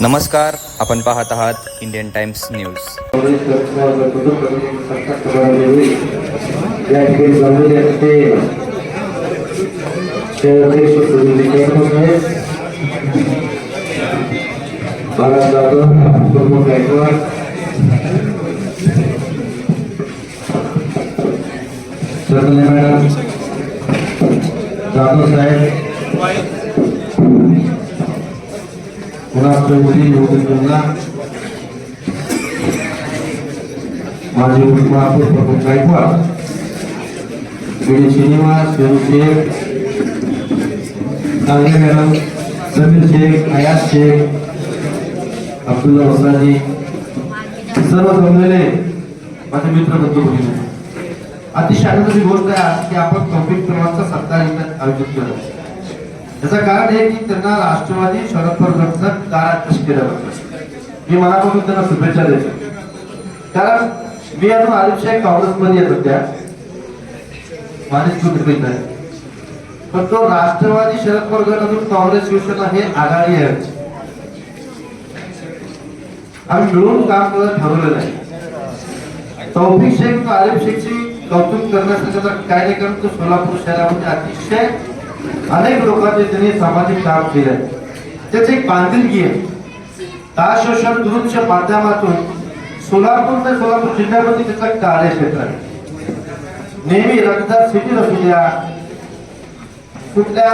नमस्कार आपण पाहत आहात Indian Times news. Madam Jadhav साहेब पुन्हा चौधरी योगी जिल्हा माजी उपमहापौर प्रमुख गायकवाड श्री श्रीनिवास शेख कांगणे मॅडम समीर शेख अयाज शेख अब्दुल्ला वसाजी सर्व जमलेले माझे मित्र बंधू भगिनी अतिशय आनंदाची गोष्ट आहे की आपण कौपिक क्रमांक सत्ता इथं आयोजित केलं याचं कारण हे की त्यांना राष्ट्रवादी शरद पवार गटचं काराध्यक्ष केल्याबद्दल मी मनापासून त्यांना शुभेच्छा देतो. कारण मी अजून आरिफ काँग्रेसमध्ये येत होत्या. माझी चूक नाही पण तो राष्ट्रवादी शरद पवार गट अजून काँग्रेस शिवसेना हे आघाडी आहे. आम्ही मिळून काम करायला ठरवलेलं आहे तौफिक शेख आरिफ शेखची कौतुक करण्यासाठी काय नाही कारण तो सोलापूर शहरामध्ये अतिशय अनेक लोकांचे त्यांनी सामाजिक काम केलं त्याचे एक बांधिलकी आहे. दाशोषण दुरुपच्या माध्यमातून सोलापूर ते सोलापूर जिल्ह्यामध्ये त्याचं कार्यक्षेत्र आहे. नेहमी रक्तदार शिबिर असू द्या कुठल्या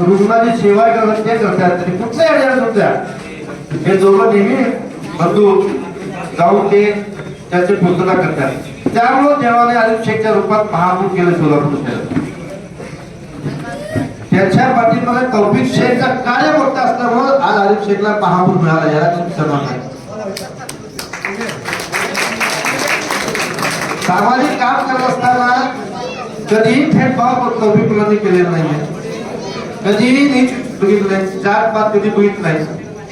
रुग्णाची सेवा करतात ते करतात तरी कुठल्या अडचण होत्या हे दोघं नेहमी बंधू जाऊन ते त्याची पूर्तता करतात. त्यामुळं देवाने आरिफ शेखच्या रूपात महापूर केलं सोलापूर शहरात. त्याच्या पाठीमागे तौफिक शेखचा कार्य मोठं असल्यामुळे आज आरिफ शेखला महापूर मिळाला याला तुम्ही सन्मान आहे. सामाजिक काम करत असताना कधीही थेट भाव तौफिक मुलांनी केलेला नाहीये. कधीही नीच बघितलं नाही जात पात कधी बघितलं नाही.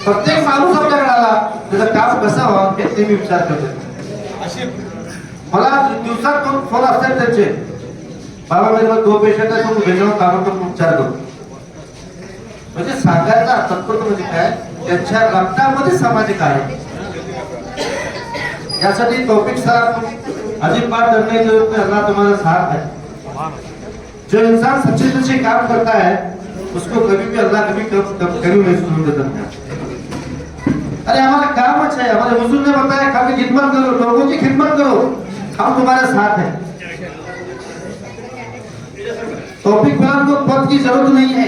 प्रत्येक माणूस आपल्याकडे आला त्याचं काम कसं व्हावं हे ते मी विचार करतो मला दिवसात फोन असतात त्यांचे. बाबा मी मला दोन पेशंट आहे तो घेऊन ताबडतोब उपचार करतो म्हणजे सांगायचा तात्पर्य म्हणजे काय? त्यांच्या रक्तामध्ये सामाजिक आहे. यासाठी टॉपिक सर अजिबात डरने की ज़रूरत नहीं अल्लाह तुम्हारा साथ है जो इंसान सच्चे से काम करता है उसको कभी भी अल्लाह कभी कब कब कभी नहीं सुन देता अरे हमारा काम अच्छा है हमारे हुजूर ने बताया कभी खिदमत करो, लोगों की खिदमत करो. हम तुम्हारे साथ हैं टॉपिक पर को पद की ज़रूरत नहीं है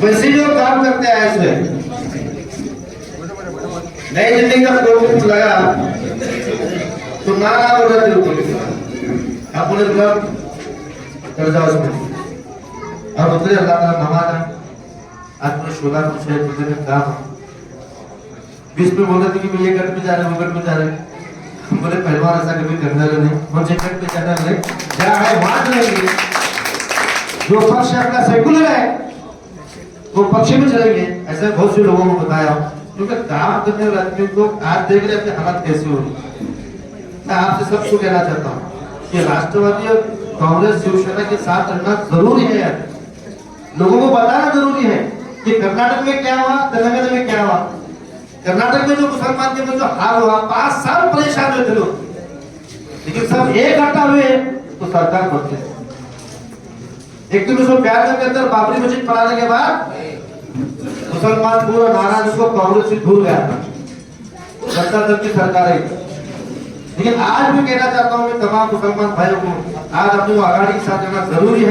वैसे जो काम करते हैं ऐसे नई ज़िंदगी का टॉपिक लगा तो ना ना बोल अपने घर कर जाओ उसमें और उतरे अल्लाह का नमाज़ आज मैं शोला कुछ है तुझे काम बीच में बोल थे कि मैं ये गट में जा रहे वो गट में जा रहे हम बोले पहलवान ऐसा कभी करने नहीं। मुझे गट में जाना नहीं जहाँ है वहाँ चलेंगे जो पक्ष अपना सेकुलर है, वो पक्ष में चलेंगे। ऐसे बहुत से लोगों को बताया। क्योंकि काम करने वाले आदमी को आज देख रहे अपने हालात कैसे हो रही मैं आपसे सबको कहना चाहता हूँ कि राष्ट्रवादी और कांग्रेस शिवसेना के साथ रहना ज़रूरी है यार। लोगों को बताना ज़रूरी है कि कर्नाटक में क्या हुआ, तेलंगाना में क्या हुआ। कर्नाटक में जो मुसलमान के जो हाल हुआ, पाँच साल परेशान हुए थे लोग लेकिन सब एक हटा हुए तो सरकार बनते एक उसको प्यार के अंदर बाबरी मस्जिद बनाने के बाद मुसलमान पूरा नाराज़ उसको कांग्रेस से भूल गया था। जनता दल की सरकार है। लेकिन आज मैं कहना चाहता हूँ मैं तमाम मुसलमान भाइयों को आज अपने आघाड़ी के साथ रहना ज़रूरी है।